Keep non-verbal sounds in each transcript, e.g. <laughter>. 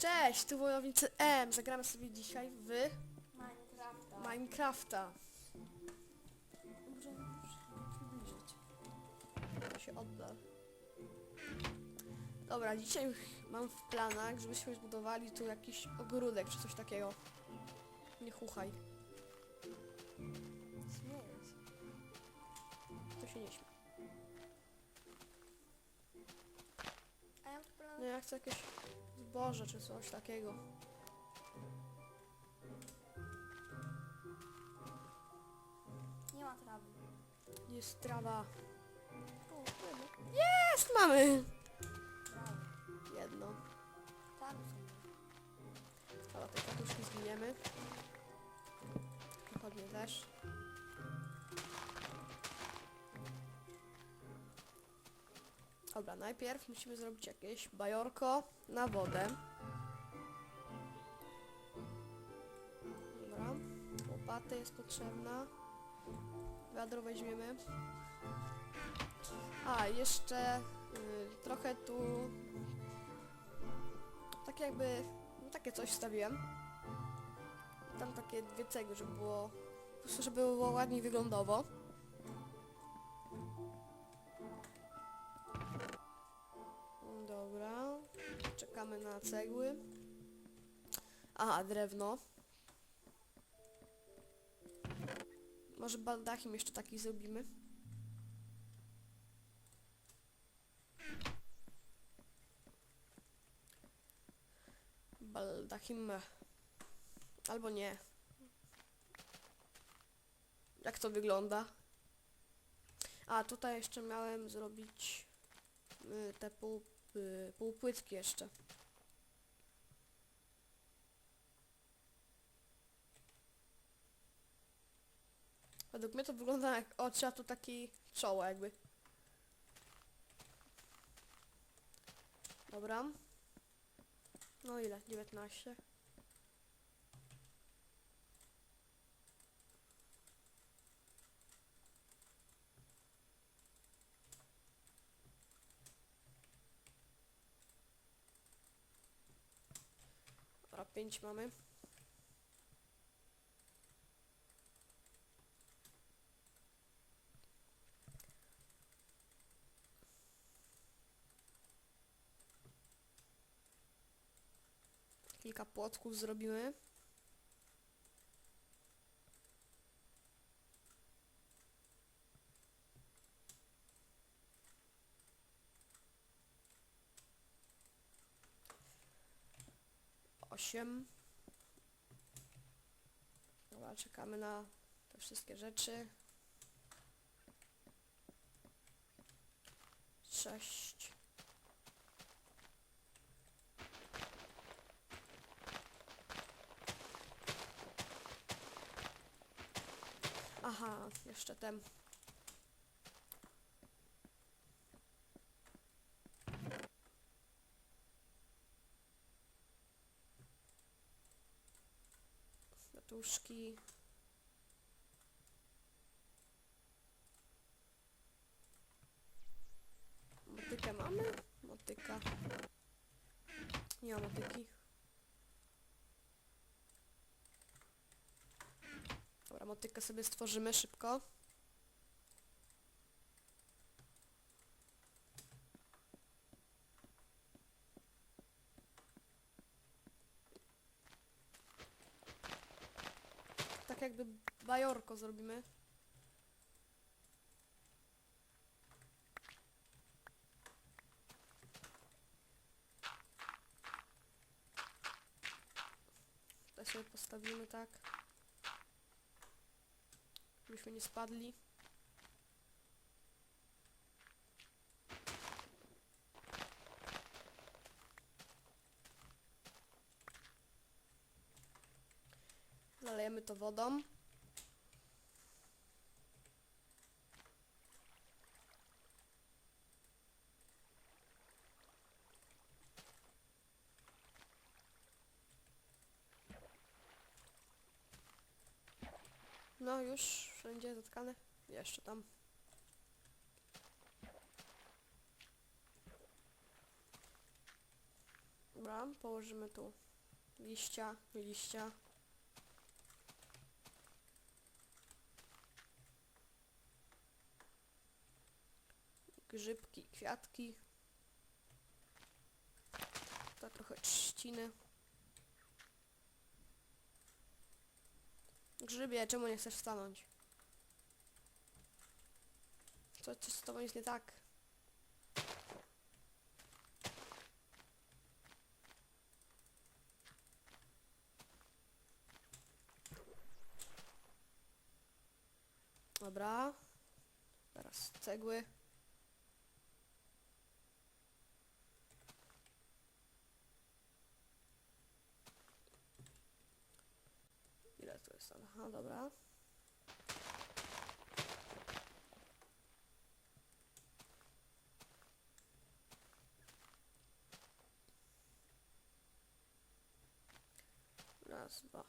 Cześć, tu wojownicy M. Zagramy sobie dzisiaj w Minecrafta. Minecrafta. Przybliżyć. To się oddal. Dobra, dzisiaj mam w planach, żebyśmy zbudowali tu jakiś ogródek czy coś takiego. Nie chuchaj. Śmiejesz. To się nie śmie. A ja mam tu plan... No ja chcę jakieś zboże czy coś takiego. Nie ma trawy. Jest trawa. Tu, tu, Jest, mamy! Jedno. Tam są. Dobra, te katuszki zwiniemy. Pochodnie też. Dobra, najpierw musimy zrobić jakieś bajorko na wodę. Dobra, łopaty jest potrzebna. Wiadro weźmiemy. A, jeszcze y, trochę tu tak jakby no, takie coś wstawiłem. Tam takie dwie cegły, żeby było po prostu, żeby było ładniej wyglądowo. Cegły. Aha, drewno. Może baldachim jeszcze taki zrobimy. Baldachim. Albo nie. Jak to wygląda? A, tutaj jeszcze miałem zrobić y, te pół, y, półpłytki jeszcze. Według mnie to wygląda jak oczy, a tu taki czoło jakby. Dobra. No ile? 19. Dobra, 5 mamy. Kilka płotków zrobimy. Osiem. Dobra, czekamy na te wszystkie rzeczy. Sześć. Aha, jeszcze ten. Kwiatuszki. Motykę mamy? Motyka. Nie ma motyki. Dobra, motykę sobie stworzymy szybko. Tak jakby bajorko zrobimy. Tutaj sobie postawimy tak. Żebyśmy nie spadli. Zalejemy to wodą. No już wszędzie zatkane. Jeszcze tam. Dobra, położymy tu liścia, liścia. Grzybki, kwiatki. To trochę trzciny. Grzybie, czemu nie chcesz stanąć? Co, coś z tobą jest nie tak? Dobra. Teraz cegły. Ile tu jest? Aha, dobra. Raz, dwa.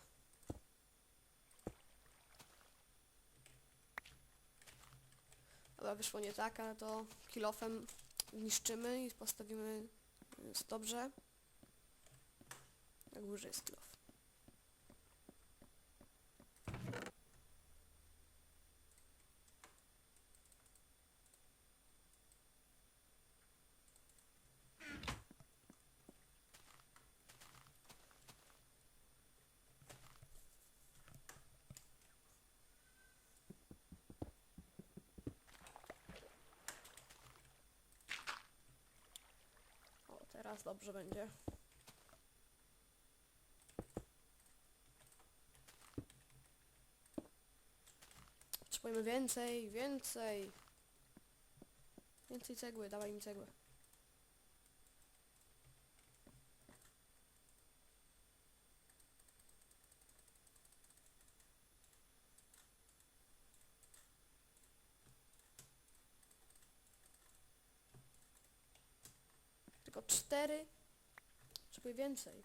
Dobra, wyszło nie tak, ale to kilofem niszczymy i postawimy jest dobrze. Na górze jest kilof. O, teraz dobrze będzie. Potrzebujemy więcej, więcej. Więcej cegły, dawaj mi cegłę. Tylko cztery. Potrzebuję więcej.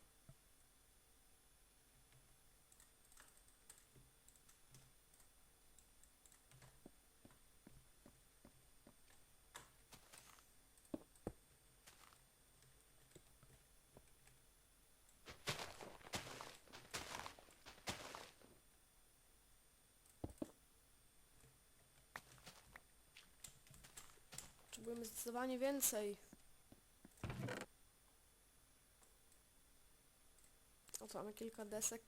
Potrzebujemy zdecydowanie więcej. Mamy kilka desek.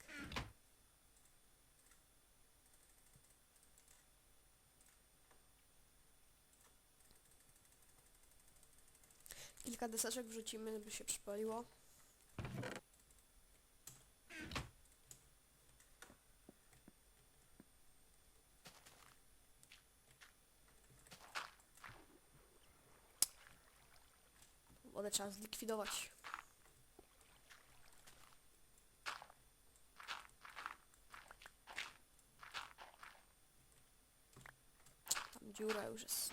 Kilka deseczek wrzucimy, by się przypaliło. Wodę trzeba zlikwidować. Tam dziura już jest.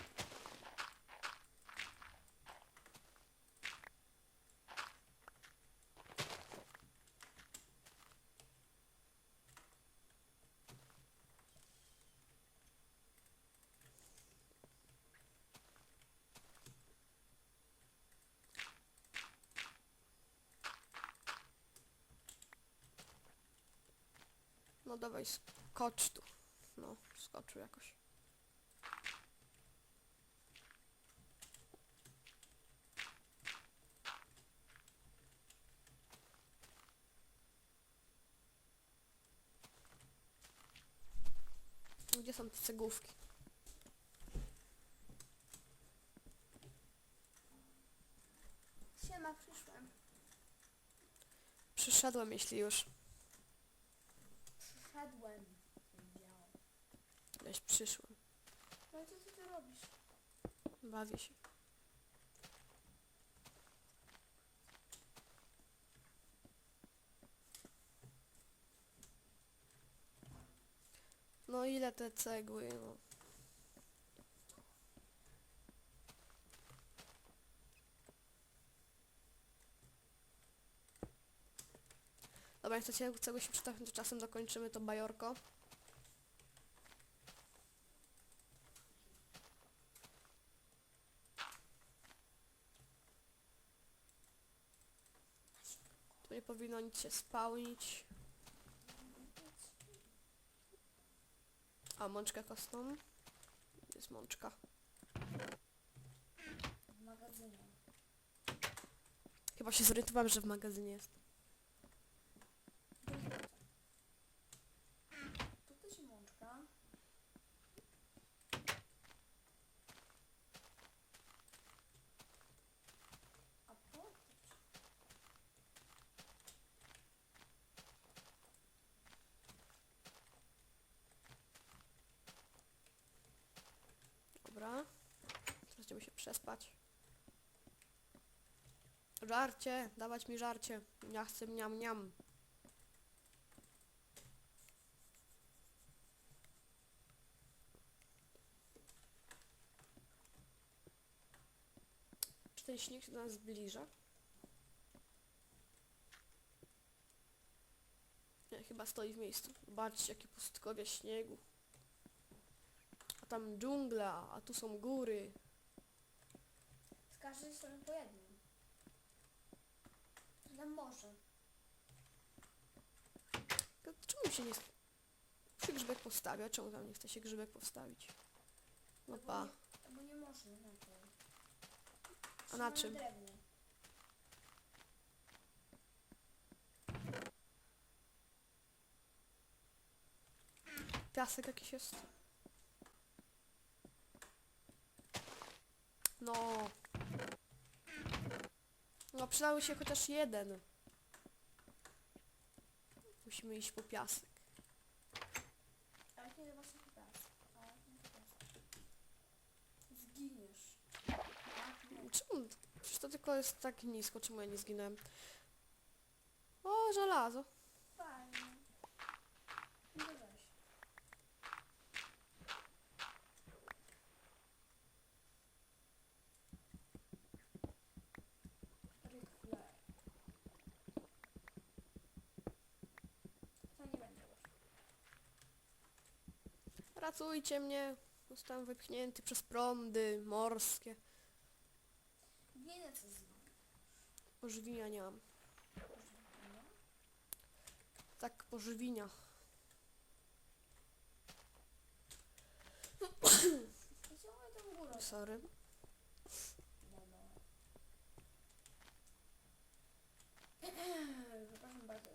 No dawaj, skocz tu. No, skoczył jakoś. Gdzie są te cegłówki? Siema, przyszłem. Przyszedłem, jeśli już. Przyszedłem. powiedziałem. Gdzieś przyszłem. No i co ty tu robisz? Bawię się. No ile te cegły, no. Dobra, jak chcecie cegły się przyda, to czasem dokończymy to bajorko. Tu nie powinno nic się spełnić. A mączkę kostną? Jest mączka. W magazynie. Chyba się zorientowałem, że w magazynie jest. Tu też mączka. A po to Dobra. Teraz idziemy się przespać. Żarcie! Dawać mi żarcie. Ja chcę mniam mniam. Czy ten śnieg się do nas zbliża? Nie, chyba stoi w miejscu. Zobaczcie, jakie pustkowie śniegu. A tam dżungla, a tu są góry. Z każdej strony po jednym. Na morze. Czemu się nie... Się grzybek postawia? Czemu tam nie chce się grzybek postawić? No pa. Albo nie można na. A na czym? drewnie. Piasek jakiś jest. No. No przydałby się chociaż jeden. Musimy iść po piasek. Ale nie. Zginiesz. Nie. Czemu? Przecież to tylko jest tak nisko, czemu ja nie zginąłem? O, żelazo. Fajnie. Nie weź. Ric Flair. To nie będzie już. Ratujcie mnie. Zostałem wypchnięty przez prądy morskie. Ginę co z nim. Pożywienia nie mam. Tak, pożywienia. Sorry. No, no. Przepraszam bardzo.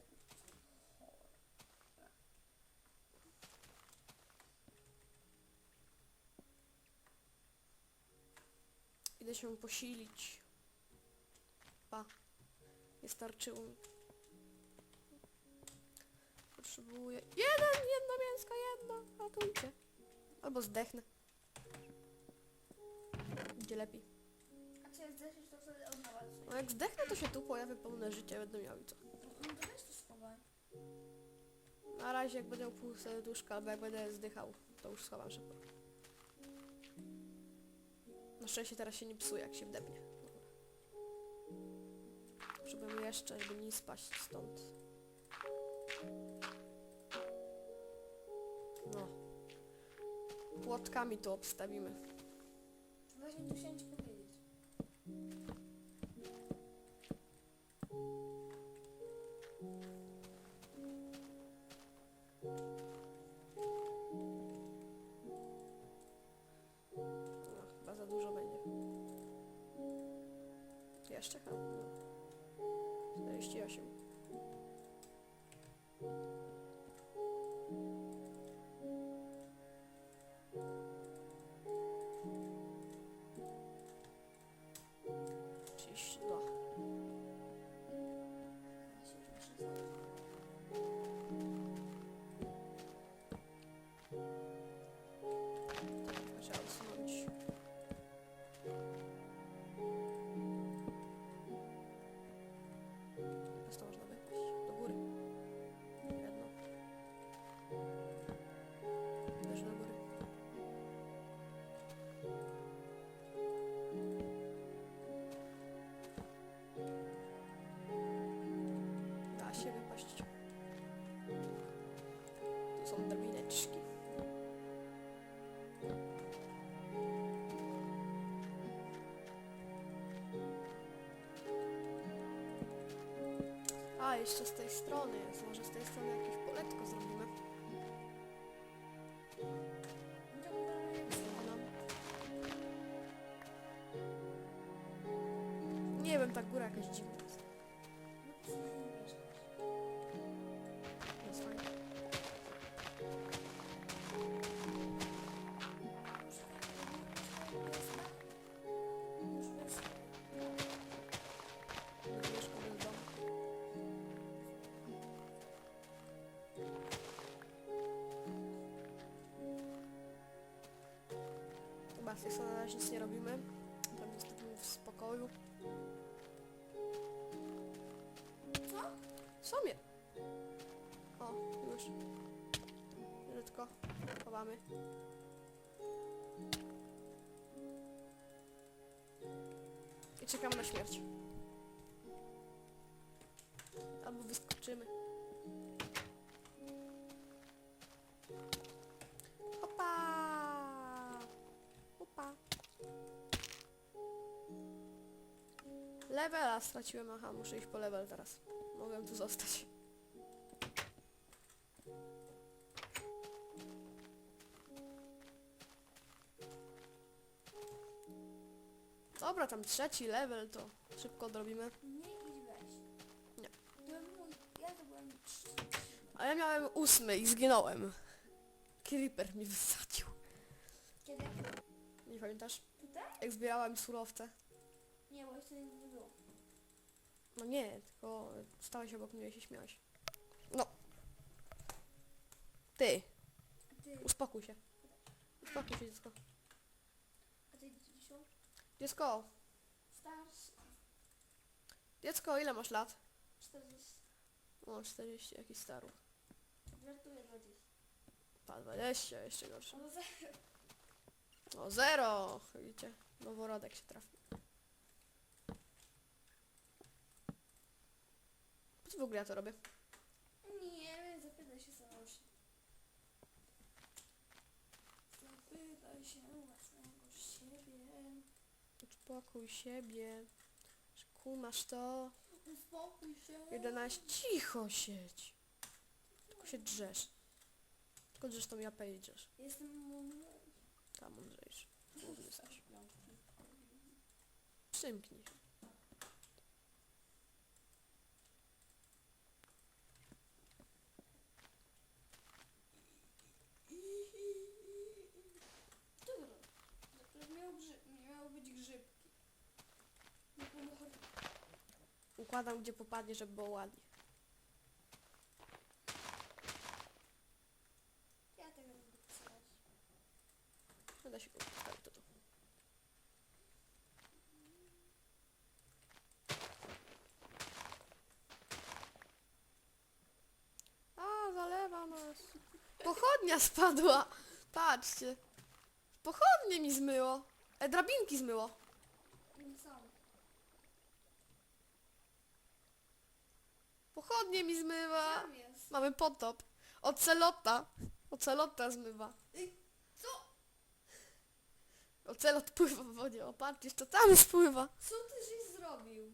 Idę się posilić. Pa. Nie starczyło mi. Potrzebuję... Jeden! Jedna mięska, jedna! Ratujcie. Albo zdechnę. Będzie lepiej. A jak zdechniesz, to wtedy od nowa coś. No jak zdechnę, to się tu pojawi pełne życie, będę miał i co. No to weź to schowaj. Na razie jak będę miał pół serduszka, albo jak będę zdychał, to już schowam szybko. Na szczęście teraz się nie psuje, jak się wdepnie. Potrzebujemy jeszcze, żeby nie spaść stąd. No. Płotkami to obstawimy. Właśnie powiedzieć. Jeszcze A, jeszcze z tej strony jest. Może z tej strony jakieś poletko zrobimy. Nie wiem, ta góra jakaś dziwna Tej strony na razie nic nie robimy. Tam jesteśmy w spokoju. Co? Sobie. O, już. Brzydko. Chowamy. I czekamy na śmierć. Levela straciłem, aha, muszę iść po level teraz. Mogę tu zostać. Dobra, tam trzeci level to szybko odrobimy. Nie idź weź. Nie. To mój, ja to byłem. A ja miałem ósmy i zginąłem. Creeper mi wysadził. Kiedy? Nie pamiętasz? Tutaj? Jak zbierałem surowce. Nie, bo jeszcze nie. No nie, tylko stałeś obok mnie i się śmiałeś. No. Ty, ty, uspokój się. Uspokój się, dziecko. a ty dziesiąt? Dziecko, Starszy. dziecko, ile masz lat? 40. O, 40, jakiś staruch. Żartuję 20. Pa, 20, jeszcze gorsze. No zero. O, zero! Widzicie? Noworodek się trafił. Co w ogóle ja to robię? Nie wiem, zapytaj się Samoszy. Zapytaj się własnego siebie. Uspokój siebie. że Kumasz to. Uspokój się. 11. Cicho siedź. Tylko się drzesz. Tylko drzesz tą japę i drzesz. Jestem mądry. Tam mądrzejszy. Główny jesteś. Przymknij się. Dobra. To miało, grzyb, miało być grzybki. Nie pomogę. Układam gdzie popadnie, żeby było ładnie. Ja tego nie będę pisać. No da się ustawić to tu. A, zalewa nas. Pochodnia spadła. Patrzcie. Pochodnie mi zmyło. E, drabinki zmyło. Nie są. Pochodnie mi zmywa. Tam jest. Mamy potop. Ocelota. Ocelota zmywa. Ej, co? Ocelot pływa w wodzie. O, patrzcie, jeszcze tam spływa. Co ty żeś zrobił?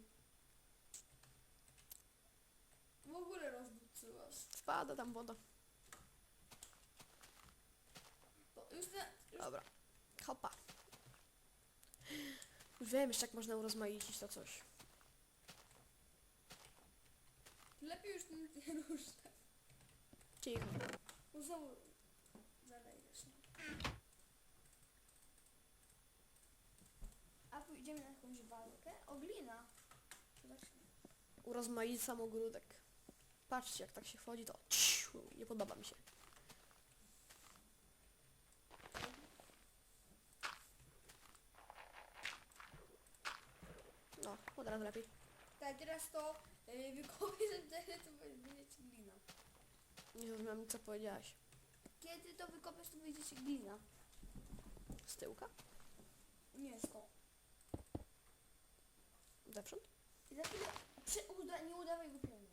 W ogóle rozbuczyłaś. Spada tam woda. To już nie... Już Dobra. Hopa. Już wiem jeszcze jak można urozmaicić to coś. lepiej już nic nie ruszać. Cicho. Bo znowu zalejesz. A pójdziemy na jakąś walkę? O glina. Zobaczmy. Urozmaicam ogródek. Patrzcie jak tak się wchodzi to ciu, nie podoba mi się. No, od razu lepiej. Tak, teraz to yy, wykopię, że to będzie ci glina. Nie zrozumiałam co powiedziałaś. Kiedy to wykopiesz, to wyjdzie ci glina. Z tyłka? Nie, skąd? Zewsząd? I za chwilę przy, uda, nie udawaj głupienia.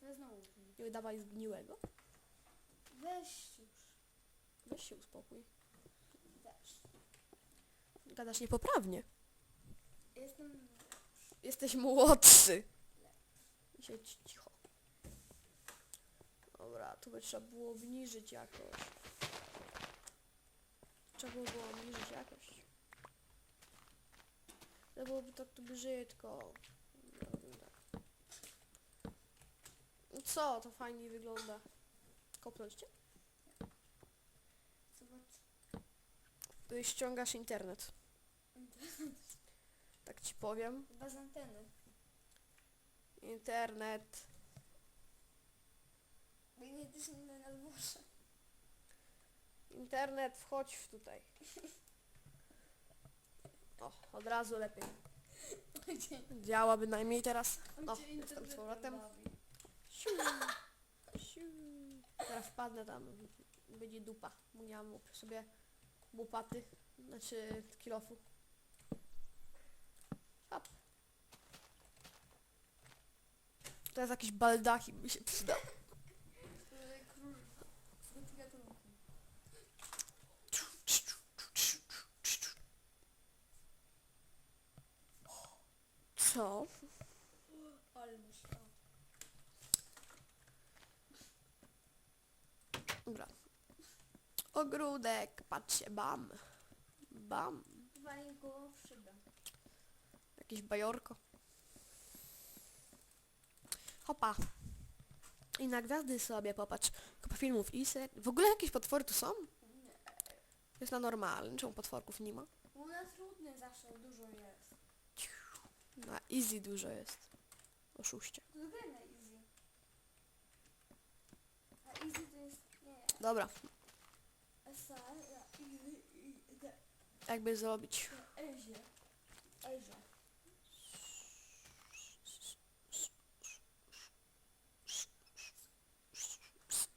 To znowu. Nie udawaj zgniłego. Weź już. Weź się uspokój. Weź. Gadasz niepoprawnie. Jestem Jesteś młodszy. Siedź cicho. Dobra, tu by trzeba było obniżyć jakoś. Trzeba było było obniżyć jakość. To byłoby tak tu brzydko. No Co, to fajnie wygląda. Kopnąć cię? Zobacz. Ściągasz internet. Tak ci powiem. Bez anteny. Internet. Też nie na dworze. Internet, wchodź w tutaj. O, od razu lepiej. Działa bynajmniej teraz. O, jestem z powrotem. Siu, siu. Teraz wpadnę tam. Będzie dupa. Nie mam sobie łopaty. Znaczy kilofu. Teraz jakiś baldachim by się przydał. Co? Ale myślałam. Dobra. Ogródek, patrzcie, bam. Bam. Szybę. Jakieś bajorko. Hopa. I na gwiazdy sobie popatrz. Kupa filmów i se... W ogóle jakieś potwory tu są? Nie. Jest na normalnym. Czemu potworków nie ma? Bo na trudny zawsze dużo jest. Na easy dużo jest. Oszuście. Graj na easy. A easy to jest... Nie. Dobra. SA na easy i na Jakby zrobić. Ezie. Ezie.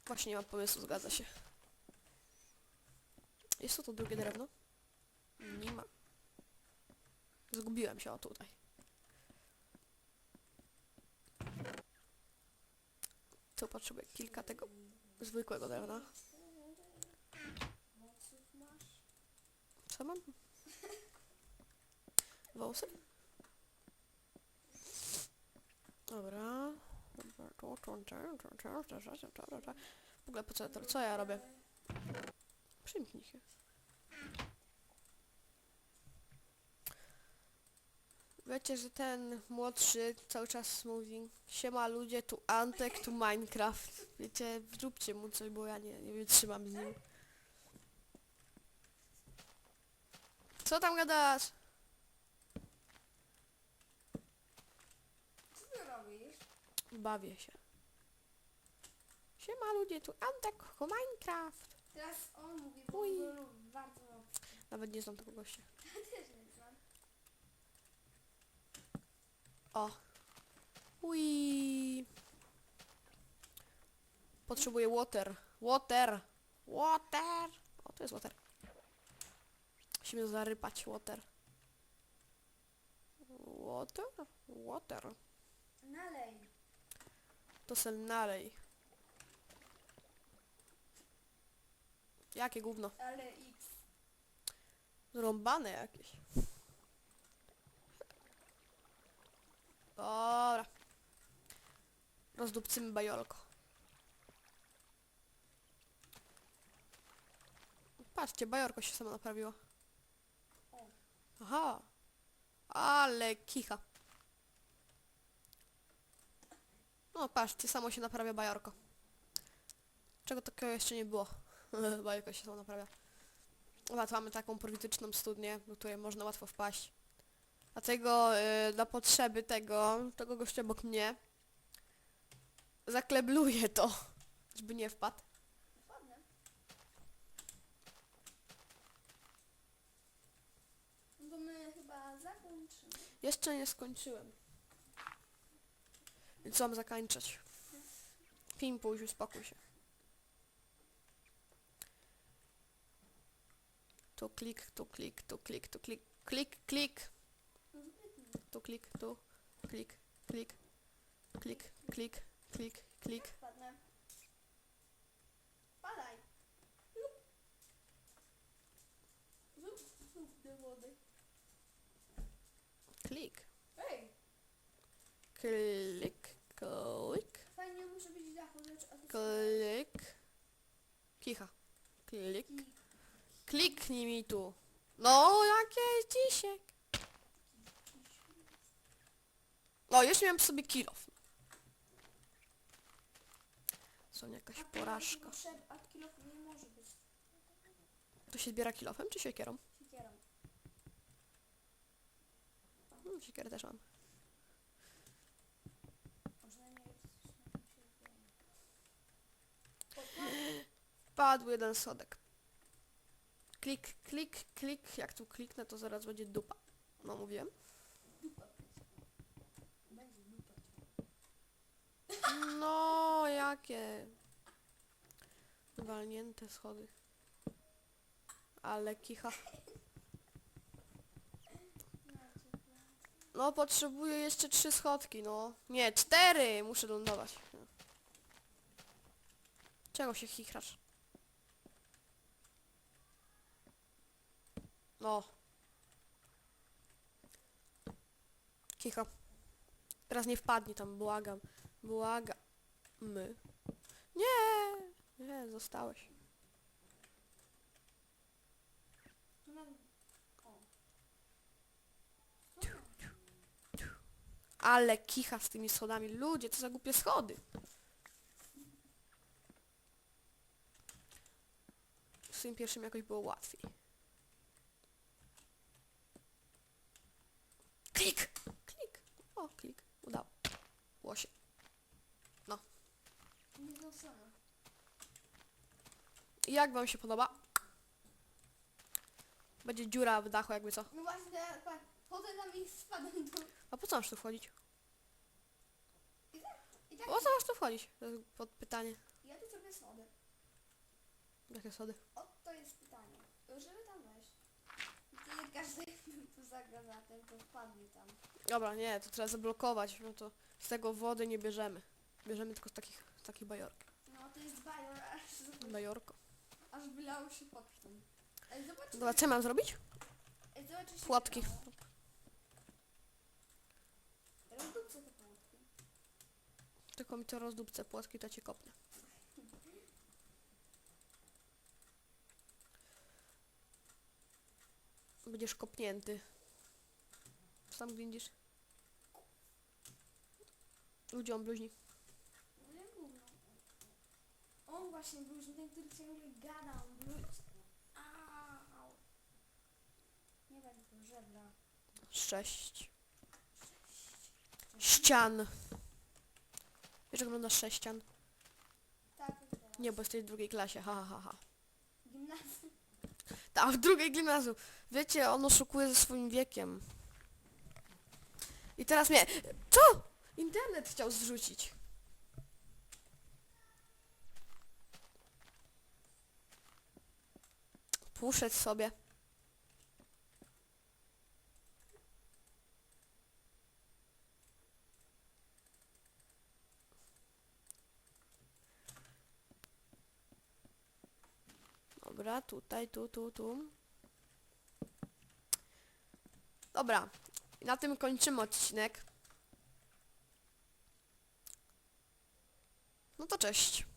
Właśnie nie mam pomysłu, zgadza się. Jest to to drugie drewno? Nie ma. Zgubiłem się o tutaj. Tu potrzebuję kilka tego zwykłego drewna. Co mam? Wąsy? Dobra. W ogóle po co, ja to, co ja robię? Przymknij się. Wiecie, że ten młodszy cały czas mówi Siema ludzie, tu Antek, tu Minecraft. Wiecie, zróbcie mu coś, bo ja nie, nie wytrzymam z nim. Co tam gadasz? Co ty robisz? Bawię się. Siema ludzie, tu Antek, Minecraft. Teraz on mówi, bo Uj. go lubi bardzo mocno. Nawet nie znam tego gościa. <laughs> Ja też nie znam. O. Ui. Potrzebuję water. Water. Water. O, to jest water. Musimy zarypać water. Water? Water. Nalej. To se nalej. Jakie gówno? Ale X. Zrąbane jakieś. Dobra. Rozdupcymy bajolko. Patrzcie, bajorko się samo naprawiło. Aha. Ale kicha. No patrzcie, samo się naprawia bajorko. Czego takiego jeszcze nie było. <laughs> bajorko się samo naprawia. Tu mamy taką polityczną studnię, do której można łatwo wpaść. Dlatego y, dla potrzeby tego, tego gościa obok mnie zaklebluję to, <laughs> żeby nie wpadł. Ładne. No to my chyba zakończymy. Jeszcze nie skończyłem. Więc mam zakończyć. Pimpuś, uspokój się. Tu klik, tu klik, tu klik, tu klik, klik, klik, tu klik, tu klik, klik, klik, klik, klik, klik. Padaj. Lub. Zrób, zrób do wody. Klik, Ej. klik, Klik. Fajnie muszę być dachu, lecz od Klik. Kicha. Klik. Klik. Kliknij mi tu. No, jakie dzisiek. No, już miałem sobie kilof. Są jakaś porażka. kilofu nie może być To się zbiera kilofem czy siekierą? siekierą. Hmm, siekierę też mam. Przynajmniej na tym się Padł jeden sodek. Klik, klik, klik. Jak tu kliknę, to zaraz będzie dupa. No, mówiłem. No, jakie walnięte schody. Ale kicha. No, potrzebuję jeszcze trzy schodki, no. Nie, cztery! Muszę lądować. Czego się chichrasz? No. Kicha. Teraz nie wpadnij tam, błagam. Błagam. My. Nie! Nie, zostałeś. Ale kicha z tymi schodami. Ludzie, co za głupie schody. Z tym pierwszym jakoś było łatwiej. Klik! Klik! O, klik. Udało. Nie znoszona. Jak wam się podoba? Będzie dziura w dachu, jakby co. No właśnie, ja pa- chodzę tam i spadam tu. A po co masz tu wchodzić? I tak, i tak Po co masz tu wchodzić? To jest pod pytanie. ja tu zrobię schody. Jakie schody? O, to jest pytanie. Żeby tam wejść. Każdy <laughs> tu zagra na tym, to wpadnie tam. Dobra, nie, to trzeba zablokować, no to z tego wody nie bierzemy. Bierzemy tylko z takich, takich bajorek. No to jest bajor, aż, Bajorko. aż wylało się. Ej, zobacz, Dobra, co mam zrobić? ej, zobacz, się wylało. Te. Tylko mi to rozdupce płotki, to cię kopnę. Będziesz kopnięty. Sam widzisz. Ludziom bluźni. No jak gówno. On właśnie był ten, który ciągle gadał. Był... Au. Nie wiem, tylko żebra. Sześć. Ścian. Wiesz, jak wygląda sześcian? Tak, teraz. Nie, bo jesteś w drugiej klasie, ha, ha, ha. Gimnazjum. Tak, w drugiej gimnazjum. Wiecie, on oszukuje ze swoim wiekiem. I teraz mnie... Co? Internet chciał zrzucić. Puszczę sobie. Dobra, tutaj, tu, tu, tu. Dobra, na tym kończymy odcinek. No to cześć.